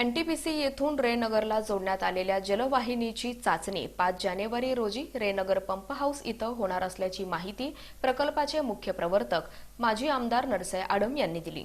NTPC येथून रेनगरला जोडण्यात आलेल्या जलवाहिनीची चाचणी पाच जानेवारी रोजी रेनगर पंप हाऊस इथं होणार असल्याची माहिती प्रकल्पाचे मुख्य प्रवर्तक माजी आमदार नरसय आडम यांनी दिली.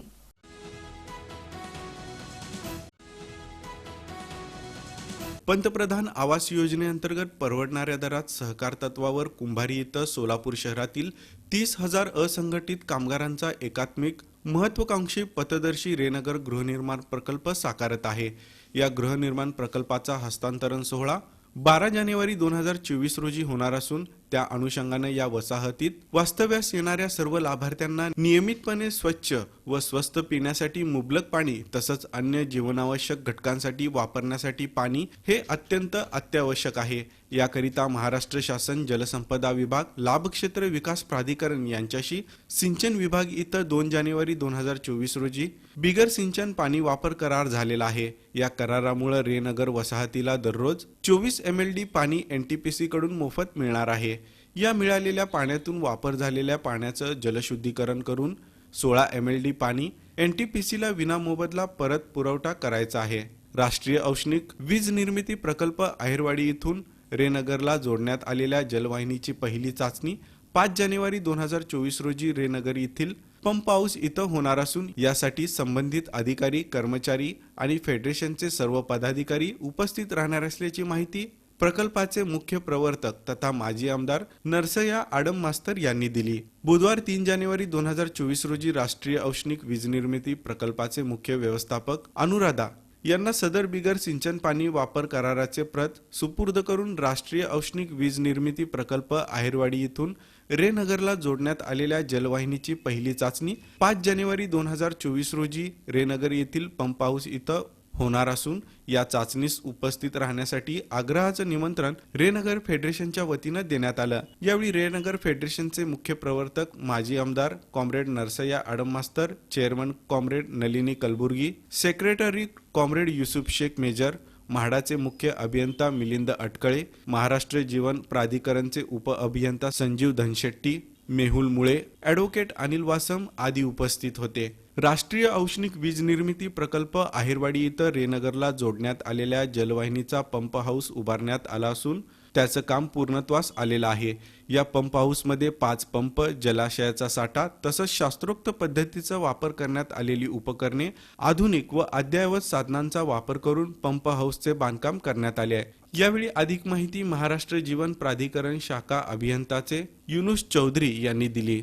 पंतप्रधान आवास योजनेअंतर्गत परवडणाऱ्या दरात सहकार तत्वावर कुंभारी इथं सोलापूर शहरातील तीस हजार असंघटित कामगारांचा एकात्मिक महत्वाकांक्षी पथदर्शी रेनगर गृहनिर्माण प्रकल्प साकारत आहे. या गृहनिर्माण प्रकल्पाचा हस्तांतरण सोहळा बारा जानेवारी दोन हजार चोवीस रोजी होणार असून त्या अनुषंगाने या वसाहतीत वास्तव्यास येणाऱ्या सर्व लाभार्थ्यांना नियमितपणे स्वच्छ व स्वस्त पिण्यासाठी मुबलक पाणी तसंच अन्य जीवनावश्यक घटकांसाठी वापरण्यासाठी पाणी हे अत्यंत अत्यावश्यक आहे. याकरिता महाराष्ट्र शासन जलसंपदा विभाग लाभक्षेत्र विकास प्राधिकरण यांच्याशी सिंचन विभाग इथं दोन जानेवारी दोन हजार चोवीस रोजी बिगर सिंचन पाणी वापर करार झालेला आहे. या करारामुळे रेनगर वसाहतीला दररोज चोवीस एम एल डी पाणी एन टी पी सी कडून मोफत मिळणार आहे. या मिळालेल्या पाण्यातून वापर झालेल्या पाण्याचं जलशुद्धीकरण करून सोळा एम एल डी पाणी एन टी पी सीला विनामोबदला परत पुरवठा करायचा आहे. राष्ट्रीय औष्णिक वीज निर्मिती प्रकल्प आहेरवाडी इथून रेनगरला जोडण्यात आलेल्या जलवाहिनीची पहिली चाचणी पाच जानेवारी दोन हजार चोवीस रोजी रेनगर येथील पंप हाऊस इथं होणार असून यासाठी संबंधित अधिकारी कर्मचारी आणि फेडरेशनचे सर्व पदाधिकारी उपस्थित राहणार असल्याची माहिती प्रकल्पाचे मुख्य प्रवर्तक तथा माजी आमदार नरसया आडम मास्तर यांनी दिली. बुधवार तीन जानेवारी दोन हजार चोवीस रोजी राष्ट्रीय औष्णिक वीज निर्मिती प्रकल्पाचे मुख्य व्यवस्थापक अनुराधा यांना सदर बिगर सिंचन पाणी वापर कराराचे प्रत सुपूर्द करून राष्ट्रीय औष्णिक वीज निर्मिती प्रकल्प आहेरवाडी येथून रेनगरला जोडण्यात आलेल्या जलवाहिनीची पहिली चाचणी पाच जानेवारी दोन हजार चोवीस रोजी रेनगर येथील पंप हाऊस इथं होणार असून या चाचणीस उपस्थित राहण्यासाठी आग्रहाचं निमंत्रण रेनगर फेडरेशनच्या वतीनं देण्यात आलं. यावेळी रेनगर फेडरेशनचे मुख्य प्रवर्तक माजी आमदार comrade Narsayya आडममास्तर chairman comrade Nalini Kalburgi secretary comrade Yusuf Shaikh major म्हाडाचे मुख्य अभियंता मिलिंद अटकळे महाराष्ट्र जीवन प्राधिकरणचे उप अभियंता संजीव धनशेट्टी मेहुल मुळे ॲडव्होकेट अनिल वासम आदी उपस्थित होते. राष्ट्रीय औष्णिक वीज निर्मिती प्रकल्प आहेरवाडी इथं रेनगरला जोडण्यात आलेल्या जलवाहिनीचा पंप हाऊस उभारण्यात आला असून त्याचं काम पूर्णत्वास आलेलं आहे. या पंप हाऊसमध्ये पाच पंप जलाशयाचा साठा तसंच शास्त्रोक्त पद्धतीचा वापर करण्यात आलेली उपकरणे आधुनिक व अद्ययावत साधनांचा वापर करून पंप हाऊसचे बांधकाम करण्यात आले आहे. यावेळी अधिक माहिती महाराष्ट्र जीवन प्राधिकरण शाखा अभियंताचे युनुस चौधरी यांनी दिली.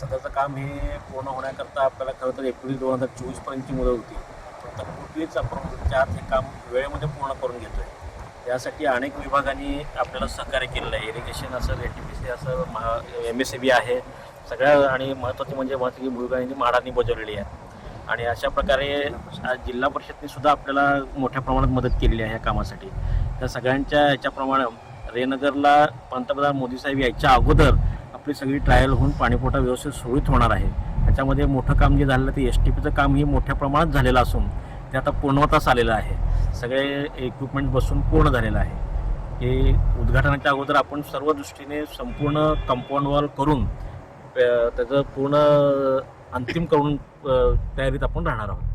सध्याचं काम हे पूर्ण होण्याकरता आपल्याला खरं तर एप्रिल दोन हजार चोवीसपर्यंतची मुदत होती. तर कुठलीच आपण चार हे काम वेळेमध्ये पूर्ण करून घेतोय. यासाठी अनेक विभागांनी आपल्याला सहकार्य केलेलं आहे. इरिगेशन असेल एन टी पी सी असं Maha M S C B आहे. सगळ्या आणि महत्त्वाची म्हणजे महत्त्वाची भूमिकांनी म्हाडांनी बजावलेली आहे. आणि अशा प्रकारे जिल्हा परिषदने सुद्धा आपल्याला मोठ्या प्रमाणात मदत केलेली आहे या कामासाठी. त्या सगळ्यांच्या ह्याच्याप्रमाणे रेनगरला पंतप्रधान मोदी साहेब यायच्या अगोदर आपली सगळी ट्रायल होऊन पाणीपुरवठा व्यवस्थित सुरळीत होणार आहे. त्याच्यामध्ये मोठं काम जे झालेलं ते एस टी पीचं काम हे मोठ्या प्रमाणात झालेलं असून ते आता पूर्णवतास आलेलं आहे. सगळे इक्विपमेंट बसून पूर्ण झालेलं आहे. हे उद्घाटनाच्या अगोदर आपण सर्व दृष्टीने संपूर्ण कंपाऊंड वॉल करून त्याचं पूर्ण अंतिम करून तयारीत आपण राहणार आहोत.